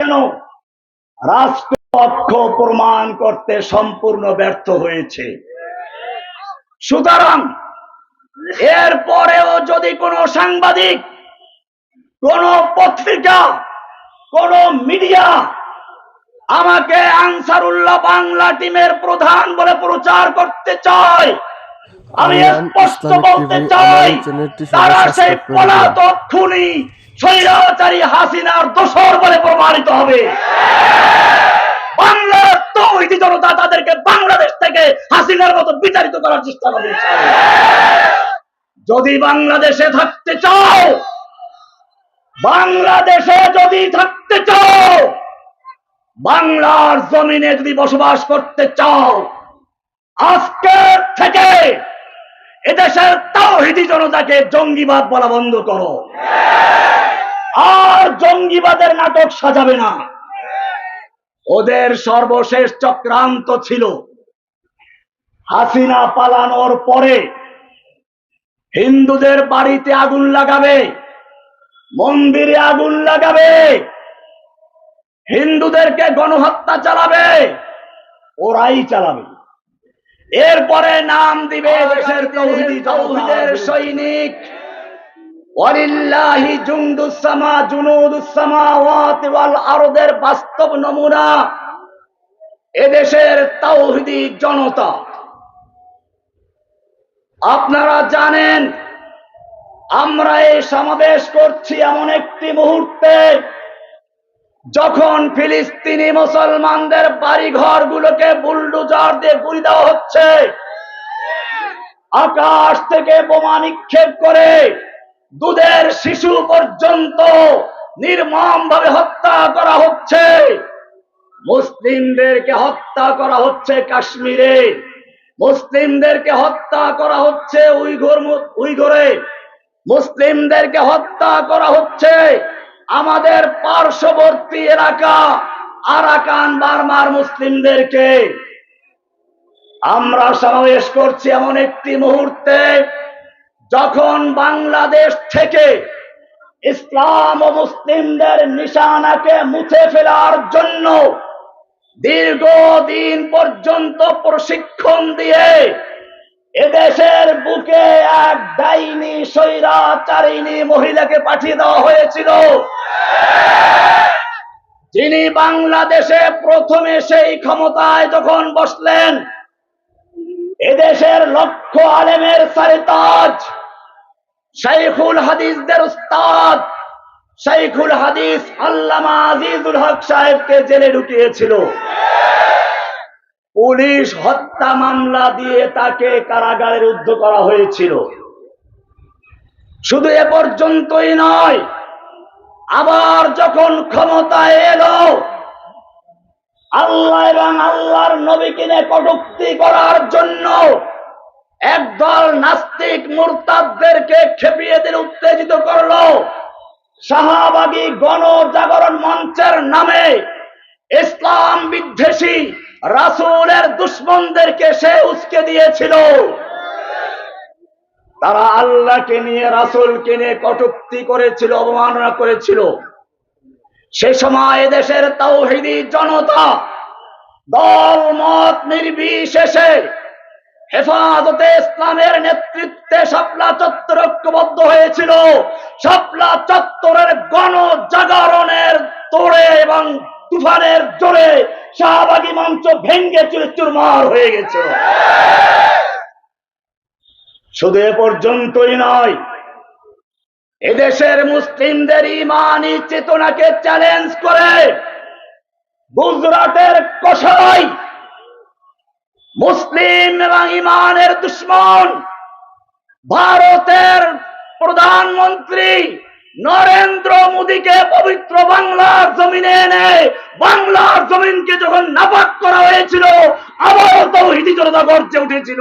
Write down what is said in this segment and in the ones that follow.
কেন রাষ্ট্রপক্ষ প্রমাণ করতে সম্পূর্ণ ব্যর্থ হয়েছে সুতরাং এরপরেও যদি কোনো সাংবাদিক কোন পত্রিকা কোন মিডিয়া আমাকে আনসারুল্লাহ বাংলা টিমের প্রধান বলে প্রচার করতে চায় আমি স্পষ্ট বলতে চাই তারা সেই। পলাতক খুনি স্বৈরাচারী হাসিনার দোষর বলে প্রমাণিত হবে। বাংলার তৌহিদি জনতা তাদেরকে বাংলাদেশ থেকে হাসিনার মতো বিচারিত করার চেষ্টা করবে। যদি বাংলাদেশে থাকতে চাও, বাংলাদেশে যদি থাকতে চাও, বাংলার জমিনে যদি বসবাস করতে চাও, আজকে থেকে এদেশের তাওহিদি জনতাকে জঙ্গিবাদ বলা বন্ধ করো। আর জঙ্গিবাদের নাটক সাজাবে না। ওদের সর্বশেষ চক্রান্ত ছিল হাসিনা পালানোর পরে হিন্দুদের বাড়িতে আগুন লাগাবে, মন্দিরে আগুন লাগাবে, হিন্দুদেরকে গণহত্যা চালাবে, ওরাই চালাবে। এরপরে নাম দিবে দেশের সৈনিক। ওয়ালিল্লাহি জুনদুস সামা জুনুদুস সামাওয়াতি ওয়াল আরদের বাস্তব নমুনা এদেশের তাওহিদি জনতা। আপনারা জানেন, আমরা এই সমাবেশ করছি এমন একটি মুহূর্তে যখন ফিলিস্তিনি মুসলমানদের বাড়ি ঘরগুলোকে বুলডুজার দিয়ে গুলি দেওয়া হচ্ছে। আকাশ থেকে বোমা নিক্ষেপ করে দুধের শিশু পর্যন্ত নির্মম ভাবে হত্যা করা হচ্ছে। মুসলিমদেরকে হত্যা করা হচ্ছে কাশ্মীরে। মুসলিমদেরকে হত্যা করা হচ্ছে উইঘুর উইঘুরে। মুসলিমদেরকে হত্যা করা হচ্ছে আমাদের পার্শ্ববর্তী এলাকা আরাকান, বার্মার মুসলিমদেরকে। আমরা সমাবেশ করছি এমন একটি মুহূর্তে যখন বাংলাদেশ থেকে ইসলাম ও মুসলিমদের নিশানাকে মুছে ফেলার জন্য দীর্ঘদিন পর্যন্ত প্রশিক্ষণ দিয়ে এদেশের বুকে এক ডাইনি স্বৈরাচারিণী মহিলাকে পাঠিয়ে দেওয়া হয়েছিল। যিনি বাংলাদেশে প্রথমে সেই ক্ষমতায় যখন বসলেন, এদেশের লক্ষ আলেমের সারিতাজ শাইখুল হাদিসদের উস্তাদ, শাইখুল হাদিস আল্লামা আজিজুল হক সাহেবকে জেলে ঢুকিয়েছিল। পুলিশ হত্যা মামলা দিয়ে তাকে কারাগারে রুদ্ধ করা হয়েছিল। শুধু এ পর্যন্তই নয়, আবার যখন ক্ষমতায় এলো, আল্লাহ এবং আল্লাহর নবীকে কটুক্তি করার জন্য একদল নাস্তিক মুরতাদদেরকে খেপিয়ে দিল, উত্তেজিত করল। শাহবাগী গণজাগরণ মঞ্চের নামে ইসলাম বিদ্বেষী রাসূলের দুশ্মনদেরকে সে উস্কে দিয়েছিল। তারা আল্লাহকে নিয়ে, রাসূলকে নিয়ে কটুক্তি করেছিল অবমাননা করেছিল। সে সময় দেশের তাওহিদি জনতা দল মত নির্বিশেষে হেফাজতে ইসলামের নেতৃত্বে শাপলা চত্বর ঐক্যবদ্ধ হয়েছিল। শাপলা চত্বরের গণজাগরণের তোড়ে এবং তুফানের জোরে শাহবাগী মঞ্চ ভেঙ্গে চুরে চুরমার হয়ে গেছিল শুধু এ পর্যন্তই নয়, এদেশের মুসলিমদের ইমানি চেতনাকে চ্যালেঞ্জ করে গুজরাটের কষাই মুসলিম এবং ইমানের দুশ্মন। ভারতের প্রধানমন্ত্রী নরেন্দ্র মোদীকে পবিত্র বাংলার জমিনে এনে বাংলার জমিনকে যখন নাপাক করা হয়েছিল আবারও তো হিদি জনতা গর্জে উঠেছিল।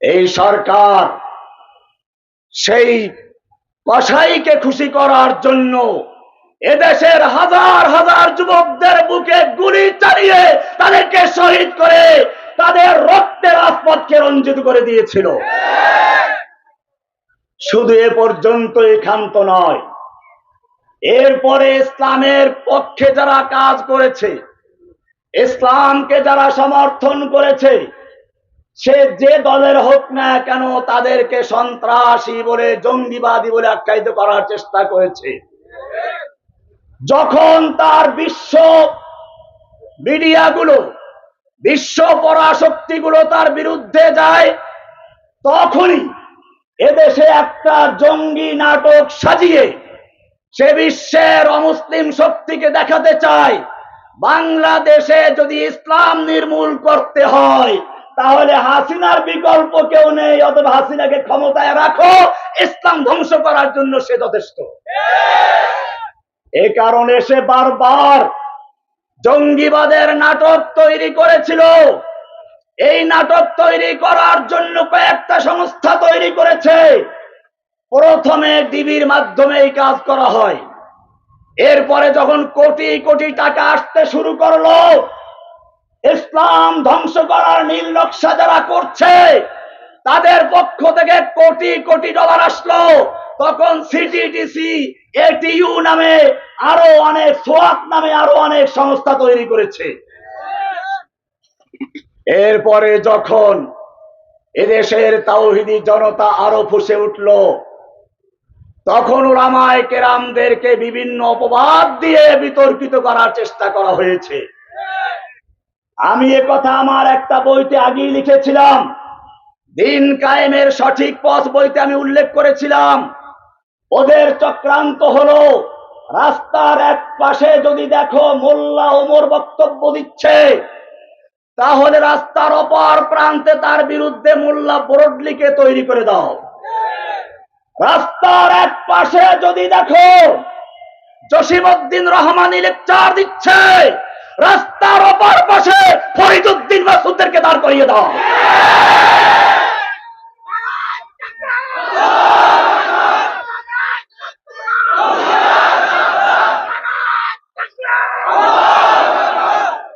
এই সরকার সেই কসাইকে খুশি করার জন্য এদেশের হাজার হাজার যুবকদের বুকে গুলি চালিয়ে তাদেরকে শহীদ করে তাদের রক্তের রাজপথকে রঞ্জিত করে দিয়েছিল। শুধু এ পর্যন্তই ক্ষান্ত নয়, এরপরে ইসলামের পক্ষে যারা কাজ করেছে, ইসলামকে যারা সমর্থন করেছে, সে যে দলের হোক না কেন তাদেরকে সন্ত্রাসী বলে, জঙ্গিবাদী বলে আখ্যায়িত করার চেষ্টা করেছে। যখন তার বিশ্ব মিডিয়াগুলো, বিশ্ব পরাশক্তিগুলো তার বিরুদ্ধে যায়, তখনই এদেশে একটা জঙ্গি নাটক সাজিয়ে সে বিশ্বের অমুসলিম শক্তিকে দেখাতে চায়। বাংলাদেশে যদি ইসলাম নির্মূল করতে হয়, তাহলে হাসিনার বিকল্প কেউ নেই অতএব হাসিনাকে ক্ষমতায় রাখো, ইসলাম ধ্বংস করার জন্য সে যথেষ্ট। এ কারণে সে বারবার জঙ্গিবাদের নাটক তৈরি করেছিল। এই নাটক তৈরি করার জন্য কয়েকটা সংস্থা তৈরি করেছে। প্রথমে ডিবির মাধ্যমে এই কাজ করা হয়। এরপরে যখন কোটি কোটি টাকা আসতে শুরু করল, ইসলাম ধ্বংস করার নীল নকশা যারা করছে, তাদের পক্ষ থেকে কোটি কোটি ডলার আসলো। তখন সিটিটিসি এটিইউ নামে আরও অনেক, সোয়াত নামে আরও অনেক সংস্থা তৈরি করেছে। এরপরে যখন এদেশের তাওহিদি জনতা আরও ফুসে উঠল, তখন ওলামায় কেরামদেরকে বিভিন্ন অপবাদ দিয়ে বিতর্কিত করার চেষ্টা করা হয়েছে। আমি এ কথা আমার একটা বইতে আগেই লিখেছিলাম। দিন কায়েমের সঠিক পথ বইতে আমি উল্লেখ করেছিলাম। ওদের চক্রান্ত হলো। রাস্তার এক পাশে যদি দেখো মোল্লা ওমর বক্তব্য দিচ্ছে, তাহলে রাস্তার অপর প্রান্তে তার বিরুদ্ধে মোল্লা বোরডলিকে তৈরি করে দাও। রাস্তার এক পাশে যদি দেখো জসিমউদ্দিন রহমানি লেকচার দিচ্ছে, রাস্তার অপর পাশে ফরিদুদ্দিন মাসুদদেরকে দাঁড় করিয়ে দাও।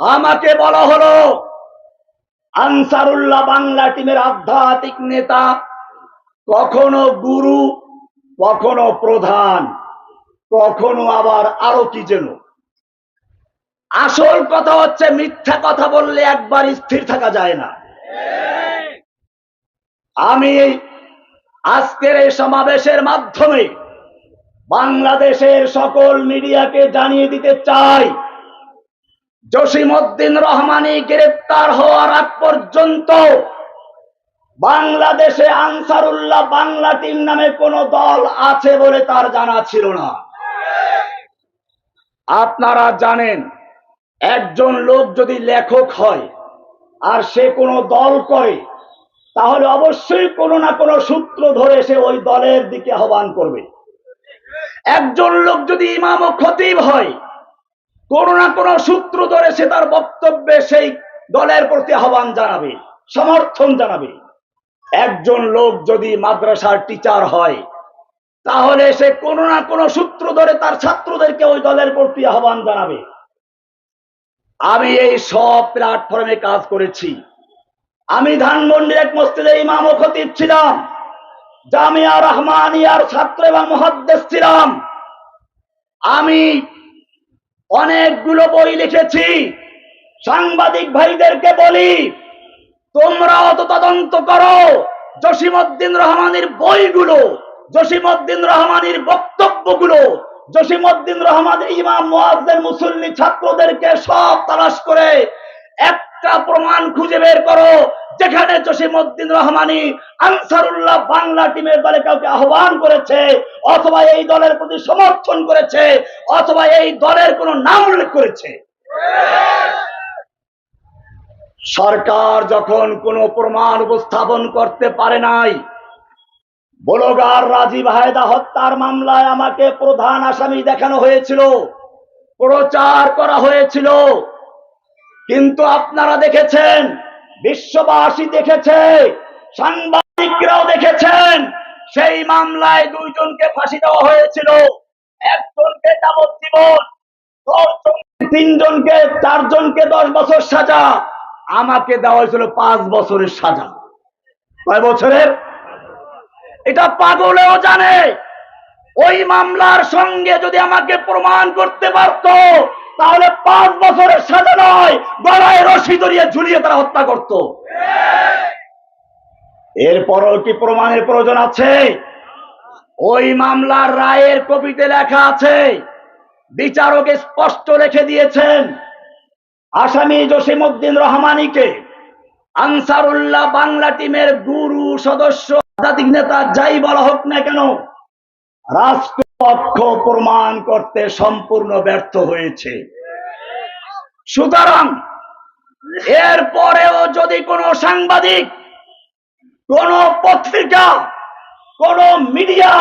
আমাকে বলা হলো, আনসারুল্লাহ বাংলা টিমের আধ্যাত্মিক নেতা, কখনো গুরু, কখনো প্রধান, কখনো আবার আরও কি যেন। আসল কথা হচ্ছে, মিথ্যা কথা বললে একবার স্থির থাকা যায় না। আমি আজকের এই সমাবেশের মাধ্যমে বাংলাদেশের সকল মিডিয়াকে জানিয়ে দিতে চাই। জসিমউদ্দিন রহমানি গ্রেপ্তার হওয়ার আগ পর্যন্ত বাংলাদেশে আনসারুল্লাহ বাংলা টিম নামে কোন দল আছে বলে তার জানা ছিল না। আপনারা জানেন, একজন লোক যদি লেখক হয় আর সে কোনো দল করে, তাহলে অবশ্যই কোনো না কোনো সূত্র ধরে সে ওই দলের দিকে আহ্বান করবে। একজন লোক যদি ইমাম ও খতিব হয় কোনো না কোনো সূত্র ধরে সে তার বক্তব্যে সেই দলের প্রতি আহ্বান জানাবে, সমর্থন জানাবে। একজন লোক যদি মাদ্রাসার টিচার হয়, তাহলে সে কোনো না কোনো সূত্র ধরে তার ছাত্রদেরকে ওই দলের প্রতি আহ্বান জানাবে। আমি এই সব প্ল্যাটফর্মে কাজ করেছি। আমি ধানমন্ডির এক মসজিদে ইমাম ও খতিব ছিলাম। জামিয়া রহমানিয়ার ছাত্র এবং মহাদ্দেশ ছিলাম। আমি অনেকগুলো বই লিখেছি। সাংবাদিক ভাইদেরকে বলি, তোমরা অত তদন্ত করো, জসিমউদ্দিন রহমানের বইগুলো, জসিমউদ্দিন রহমানের বক্তব্যগুলো, জসিমউদ্দিন রহমানের ইমাম মুয়াজ্জিন মুসল্লি ছাত্রদেরকে সব তালাশ করে একটা প্রমাণ খুঁজে বের করো যেখানে জসিমউদ্দিন রহমানি আনসারুল্লাহ বাংলা টিমের দলে কাউকে আহ্বান করেছে, অথবা এই দলের প্রতি সমর্থন করেছে, অথবা এই দলের কোনো নাম উল্লেখ করেছে। সরকার যখন কোনো প্রমাণ উপস্থাপন করতে পারে নাই, বলগার রাজীব হায়দা হত্যার মামলায় আমাকে প্রধান আসামি দেখানো হয়েছিল, প্রচার করা হয়েছিল। কিন্তু আপনারা দেখেছেন বিশ্ববাসী দেখেছে, সাংবাদিকরাও দেখেছেন, সেই মামলায় দুইজনকে ফাঁসি দেওয়া হয়েছিল, একজনকে যাবজ্জীবন তিনজনকে, চারজনকে দশ বছর সাজা, আমাকে দেওয়া হয়েছিল পাঁচ বছরের সাজা। কয় বছরের? এটা পাগলেও জানে, ওই মামলার সঙ্গে যদি আমাকে প্রমাণ করতে পারতো তাহলে পাঁচ বছরের সাজা নয়, গলায় রশি ধরিয়ে ঝুলিয়ে তারা হত্যা করত। এরপরও কি প্রমাণের প্রয়োজন আছে? ওই মামলার রায়ের কপিতে লেখা আছে, বিচারক স্পষ্ট রেখে দিয়েছেন, আসামি জসিমউদ্দিন রহমানীকে আনসারুল্লাহ বাংলা টিমের গুরু সদস্য, আধ্যাত্মিক নেতা যাই বলা হোক না কেন রাষ্ট্রপক্ষ প্রমাণ করতে সম্পূর্ণ ব্যর্থ হয়েছে। সুতরাং এরপরেও যদি কোনো সাংবাদিক, কোন পত্রিকা, কোন মিডিয়া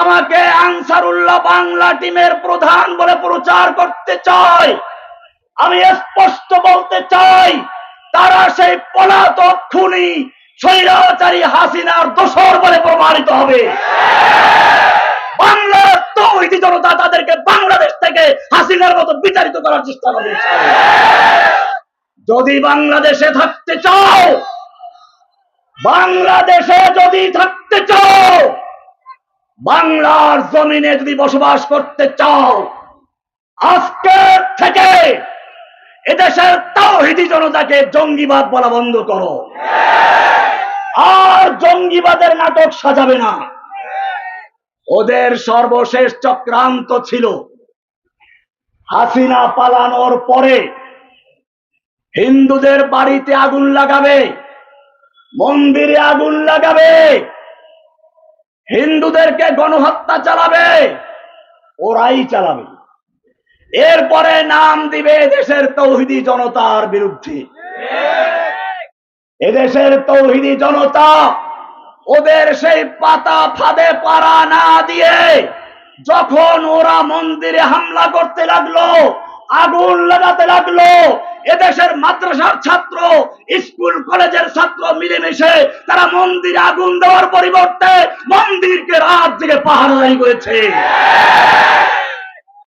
আমাকে আনসারুল্লাহ বাংলা টিমের প্রধান বলে প্রচার করতে চায়, আমি স্পষ্ট বলতে চাই, তারা সেই পলাতক খুনি, স্বৈরাচারী হাসিনার দোষর বলে প্রমাণিত হবে। বাংলার তৌহিদি জনতা তাদেরকে বাংলাদেশ থেকে হাসিনার মতো বিচারিত করার চেষ্টা করবে যদি বাংলাদেশে থাকতে চাও, বাংলাদেশে যদি থাকতে চাও, বাংলার জমিনে যদি বসবাস করতে চাও, আজকে থেকে এদেশের তাওহিদি জনতাকে জঙ্গিবাদ বলা বন্ধ করো। আর জঙ্গিবাদের নাটক সাজাবে না। ওদের সর্বশেষ চক্রান্ত ছিল হাসিনা পালানোর পরে হিন্দুদের বাড়িতে আগুন লাগাবে মন্দিরে আগুন লাগাবে হিন্দুদেরকে গণহত্যা চালাবে ওরাই চালাবে। এরপরে নাম দিবে দেশের তৌহিদি জনতার বিরুদ্ধে। এদেশের তৌহিদি জনতা ওদের সেই পাতা ফাঁদে পাড়া না দিয়ে যখন ওরা মন্দিরে হামলা করতে লাগল, আগুন লাগাতে লাগল, এদেশের মাদ্রাসার ছাত্র, স্কুল, কলেজের ছাত্র মিলেমিশে তারা মন্দিরে আগুন দেওয়ার পরিবর্তে মন্দিরকে রাত জেগে পাহাড় করেছে।